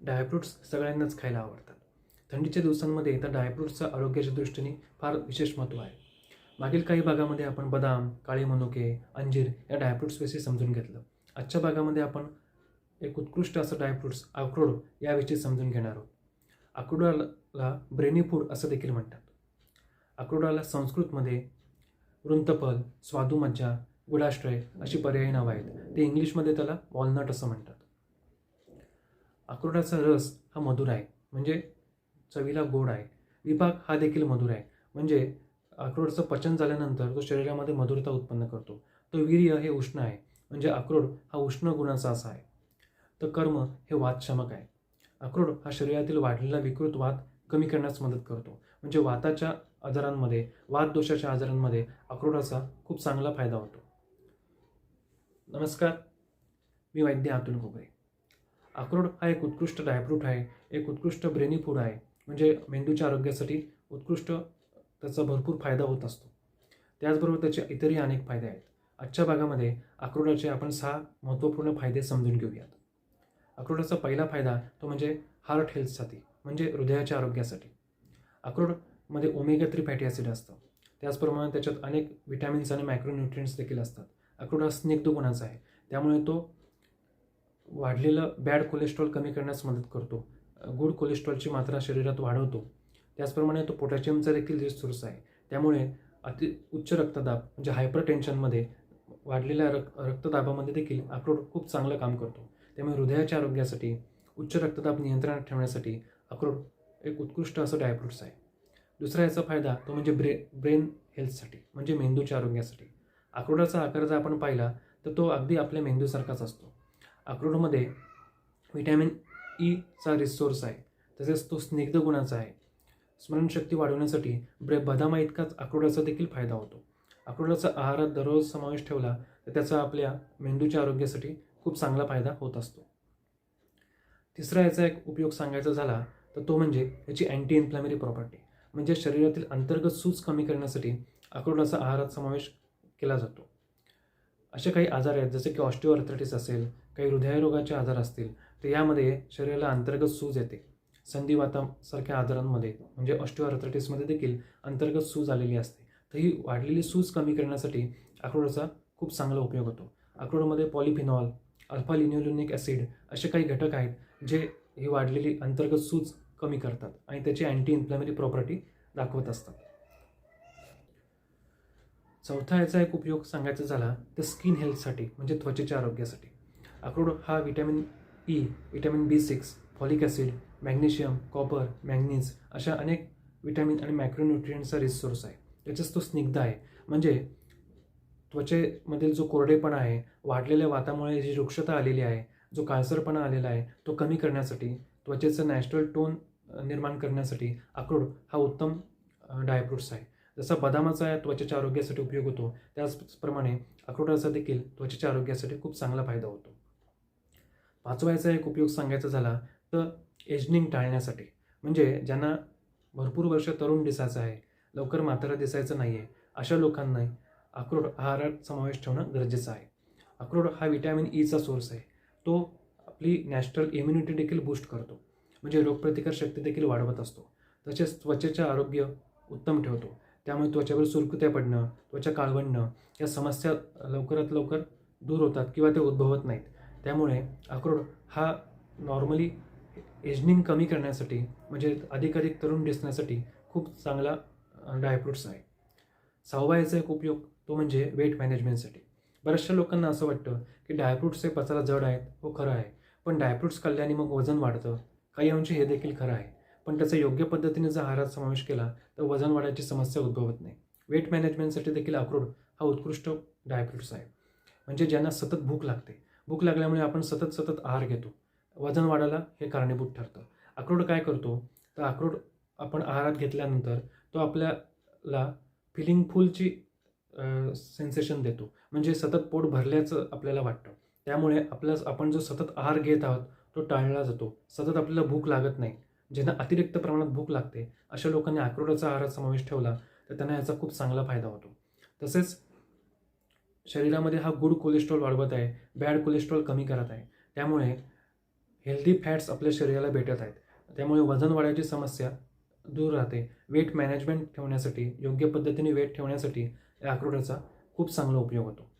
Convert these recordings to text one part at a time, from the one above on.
Dry fruits सगळ्यांनाच खायला आवडतात. थंडीच्या दिवसांमध्ये तर ड्रायफ्रूट्सचं आरोग्याच्या दृष्टीने फार विशेष महत्त्व आहे. मागील काही भागामध्ये आपण बदाम काळे मनुके अंजीर या ड्रायफ्रूट्सविषयी समजून घेतलं. आजच्या भागामध्ये आपण एक उत्कृष्ट असं ड्रायफ्रूट्स अक्रोड याविषयी समजून घेणार आहोत. अक्रोडाला ब्रेनी फूड असं देखील म्हणतात. अक्रोडाला संस्कृतमध्ये वृंतफल स्वादुमज्जा गुडाश्रय अशी पर्यायी नावं आहेत. ते इंग्लिशमध्ये त्याला वॉलनट असं म्हणतात. अक्रोडाचा रस हा मधुर आहे. म्हणजे चवीला गोड आहे. विभाग हा देखील मधुर आहे. म्हणजे अक्रोडचं पचन झाल्यानंतर तो शरीरामध्ये मधुरता उत्पन्न करतो. तो वीर्य हे उष्ण आहे. म्हणजे अक्रोड हा उष्ण गुणाचा असा आहे. तर कर्म हे वातशामक आहे. अक्रोड हा शरीरातील वाढलेला विकृत वात कमी करण्यास मदत करतो. म्हणजे वाताच्या आजारांमध्ये वात दोषाच्या आजारांमध्ये अक्रोडाचा खूप चांगला फायदा होतो. नमस्कार. मी वैद्य अतुल घोगरे अक्रोड हा एक उत्कृष्ट ड्रायफ्रूट आहे. एक उत्कृष्ट ब्रेनी फूड आहे. म्हणजे मेंदूच्या आरोग्यासाठी उत्कृष्ट त्याचा भरपूर फायदा होत असतो. त्याचबरोबर त्याचे इतरही अनेक फायदे आहेत. आजच्या भागामध्ये अक्रोडाचे आपण सहा महत्त्वपूर्ण फायदे समजून घेऊयात. अक्रोडाचा पहिला फायदा तो म्हणजे हार्ट हेल्थसाठी म्हणजे हृदयाच्या आरोग्यासाठी. अक्रोडमध्ये ओमेगा थ्री फॅटी ॲसिड असतं. त्याचप्रमाणे त्याच्यात अनेक विटॅमिन्स आणि मायक्रोन्युट्रियंट्स देखील असतात. अक्रोड हा स्निग्ध गुणाचा आहे. त्यामुळे तो वाढलेलं बॅड कोलेस्ट्रॉल कमी करण्यास मदत करतो. गुड कोलेस्ट्रॉलची मात्रा शरीरात वाढवतो. त्याचप्रमाणे तो पोटॅशियमचा देखील रिसोर्स आहे. त्यामुळे अति उच्च रक्तदाब म्हणजे हायपर टेन्शनमध्ये वाढलेल्या रक रक्तदाबामध्ये देखील अक्रोड खूप चांगलं काम करतो. त्यामुळे हृदयाच्या आरोग्यासाठी उच्च रक्तदाब नियंत्रणात ठेवण्यासाठी अक्रोड एक उत्कृष्ट असं ड्रायफ्रूट्स आहे. दुसरा याचा फायदा तो म्हणजे ब्रे ब्रेन हेल्थसाठी म्हणजे मेंदूच्या आरोग्यासाठी. अक्रोडाचा आकार जर आपण पाहिला तर तो अगदी आपल्या मेंदूसारखाच असतो. अक्रोडमध्ये व्हिटॅमिन e ईचा रिसोर्स आहे. तसेच तो स्निग्ध गुणाचा आहे. स्मरणशक्ती वाढवण्यासाठी ब्रे बदामा इतकाच अक्रोडाचा देखील फायदा होतो. अक्रोडाचा आहारात दररोज समावेश ठेवला तर त्याचा आपल्या मेंदूच्या आरोग्यासाठी खूप चांगला फायदा होत असतो. तिसरा याचा एक उपयोग सांगायचा झाला तर तो म्हणजे याची अँटी इन्फ्लॅमेरी प्रॉपर्टी म्हणजे शरीरातील अंतर्गत सूज कमी करण्यासाठी अक्रोडाचा आहारात समावेश केला जातो. असे काही आजार आहेत जसे की ऑस्टिओआर्थरायटिस असेल काही हृदयरोगाचे आजार असतील तर यामध्ये शरीराला अंतर्गत सूज येते. संधिवातासारख्या आजारांमध्ये म्हणजे ऑस्टिओआर्थरायटिसमध्ये देखील अंतर्गत सूज आलेली असते. तर ही वाढलेली सूज कमी करण्यासाठी अक्रोडाचा खूप चांगला उपयोग होतो. अक्रोडमध्ये पॉलिफिनॉल अल्फा लिन्युलिनिक ॲसिड असे काही घटक आहेत जे ही वाढलेली अंतर्गत सूज कमी करतात आणि त्याची अँटी इन्फ्लॅमेटरी प्रॉपर्टी दाखवत असतात. चौथा याचा एक उपयोग सांगायचा झाला तर स्किन हेल्थसाठी म्हणजे त्वचेच्या आरोग्यासाठी. अक्रोड हा vitamin E vitamin B six folic acid magnesium copper manganese अशा अनेक विटॅमिन आणि मॅक्रोन्युट्रियंटचा रिसोर्स आहे. त्याच्याच तो स्निग्ध आहे. म्हणजे त्वचेमधील जो कोरडेपणा आहे वाढलेल्या वातामुळे जी रुक्षता आलेली आहे जो काळसरपणा आलेला आहे तो कमी करण्यासाठी त्वचेचं नॅचरल टोन निर्माण करण्यासाठी अक्रोड हा उत्तम डायफ्रुट्स आहे. जसा बदामाचा या त्वचेच्या आरोग्यासाठी उपयोग होतो त्याचप्रमाणे अक्रोडाचा देखील त्वचेच्या आरोग्यासाठी खूप चांगला फायदा होतो. पाचवायचा एक उपयोग सांगायचा झाला तर एजनिंग टाळण्यासाठी. म्हणजे ज्यांना भरपूर वर्ष तरुण दिसायचं आहे लवकर म्हातारा दिसायचं नाही आहे अशा लोकांना अक्रोड आहारात समावेश ठेवणं गरजेचं आहे. अक्रोड हा विटॅमिन ईचा e सोर्स आहे. तो आपली नॅचरल इम्युनिटी देखील बूस्ट करतो. म्हणजे रोगप्रतिकार शक्ती देखील वाढवत असतो. तसेच त्वचेचे आरोग्य उत्तम ठेवतो. त्यामुळे त्वचेवर सुरकुत्या पडणं त्वचा काळवणणं या समस्या लवकरात लवकर दूर होतात किंवा ते उद्भवत नाहीत. त्यामुळे अक्रोड हा नॉर्मली एजनिंग कमी करण्यासाठी म्हणजे अधिकाधिक तरुण दिसण्यासाठी खूप चांगला ड्रायफ्रूट्स आहे. सहावा याचा एक उपयोग तो म्हणजे वेट मॅनेजमेंटसाठी बऱ्याचशा लोकांना असं वाटतं की ड्रायफ्रूट्स हे पचायला जड आहेत हो खरं आहे. पण ड्रायफ्रूट्स खाल्ल्याने मग वजन वाढतं. काही अंशी हे देखील खरं आहे. पण त्याचा योग्य पद्धतीने जर आहारात समावेश केला तर वजन वाढायची समस्या उद्भवत नाही. वेट मॅनेजमेंटसाठी देखील अक्रोड हा उत्कृष्ट ड्रायफ्रूट्स आहे. म्हणजे ज्यांना सतत भूक लागते. भूक लागल्यामुळे आपण सतत सतत आहार घेतो. वजन वाढायला हे कारणीभूत ठरतं. अक्रोड काय करतो? तर अक्रोड आपण आहारात घेतल्यानंतर तो आपल्याला फिलिंग फुलची सेन्सेशन देतो. म्हणजे सतत पोट भरल्याचं आपल्याला वाटतं. त्यामुळे आपल्या आपण जो सतत आहार घेत आहोत तो टाळला जातो. सतत आपल्याला भूक लागत नाही. ज्यांना अतिरिक्त प्रमाणात भूक लागते अशा लोकांनी अक्रोडाचा आहारात समावेश ठेवला तर त्यांना याचा खूप चांगला फायदा होतो. तसेच शरीरामध्ये हा गुड कोलेस्ट्रॉल वाढवत आहे बॅड कोलेस्ट्रॉल कमी करत आहे. त्यामुळे हेल्दी फॅट्स आपल्या शरीराला भेटत आहेत. त्यामुळे वजन वाढायची समस्या दूर राहते. वेट मॅनेजमेंट ठेवण्यासाठी योग्य पद्धतीने वेट ठेवण्यासाठी या अक्रोडाचा खूप चांगला उपयोग होतो.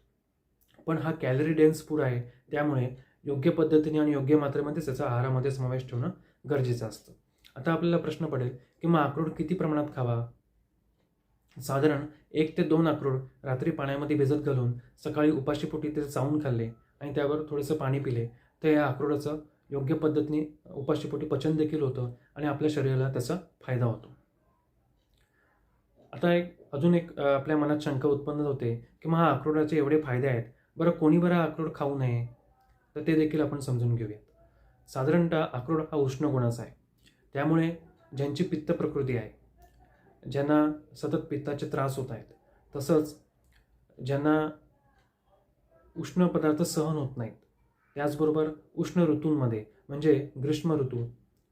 पण हा कॅलरी डेन्स फूड आहे त्यामुळे योग्य पद्धतीने आणि योग्य मात्रेमध्ये त्याचा आहारामध्ये समावेश ठेवणं गरजेचं असतं. आता आपल्याला प्रश्न पडेल की मग अक्रोड किती प्रमाणात खावा? साधारण एक ते दोन अक्रोड रात्री पाण्यामध्ये भिजत घालून सकाळी उपाशीपोटी ते चावून खाल्ले आणि त्यावर थोडंसं पाणी पिले. तर या अक्रोडाचं योग्य पद्धतीने उपाशीपोटी पचन देखील होतं आणि आपल्या शरीराला त्याचा फायदा होतो. आता एक अजून एक आपल्या मनात शंका उत्पन्न होते की मग हा अक्रोडाचे एवढे फायदे आहेत. बरं कोणी बरं हा अक्रोड खाऊ नये? तर ते देखील आपण समजून घेऊयात. साधारणतः अक्रोड हा उष्ण गुणाचा आहे. त्यामुळे ज्यांची पित्त प्रकृती आहे ज्यांना सतत पित्ताचे त्रास होत आहेत. तसंच ज्यांना उष्ण पदार्थ सहन होत नाहीत. त्याचबरोबर उष्ण ऋतूंमध्ये म्हणजे ग्रीष्म ऋतू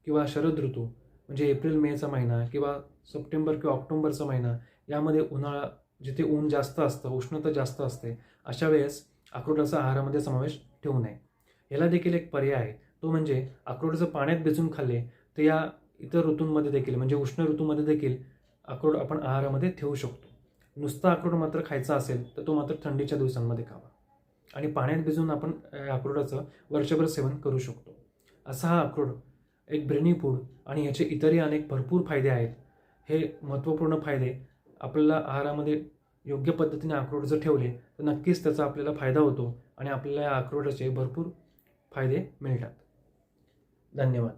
किंवा शरद ऋतू म्हणजे एप्रिल मेचा महिना किंवा सप्टेंबर किंवा ऑक्टोबरचा महिना यामध्ये उन्हाळा जिथे ऊन जास्त असतं उष्णता जास्त असते अशा वेळेस अक्रोडाचा आहारामध्ये समावेश ठेवू नये. याला देखील एक पर्याय आहे. तो म्हणजे अक्रोडाचं पाण्यात भिजून खाल्ले तर या इतर ऋतूंमध्ये देखील म्हणजे उष्ण ऋतूमध्ये देखील अक्रोड आपण आहारामध्ये ठेवू शकतो. नुसता अक्रोड मात्र खायचा असेल तर तो मात्र थंडीच्या दिवसांमध्ये खावा. आणि पाण्यात भिजून आपण अक्रोडाचं वर्षभर सेवन करू शकतो. असा हा अक्रोड एक ब्रेनी फूड आणि ह्याचे इतरही अनेक भरपूर फायदे आहेत. हे महत्त्वपूर्ण फायदे आपल्याला आहारामध्ये योग्य पद्धतीने अक्रोड जर ठेवले तर नक्कीच त्याचा आपल्याला फायदा होतो आणि आपल्याला या अक्रोडाचे भरपूर फायदे मिळतात. धन्यवाद.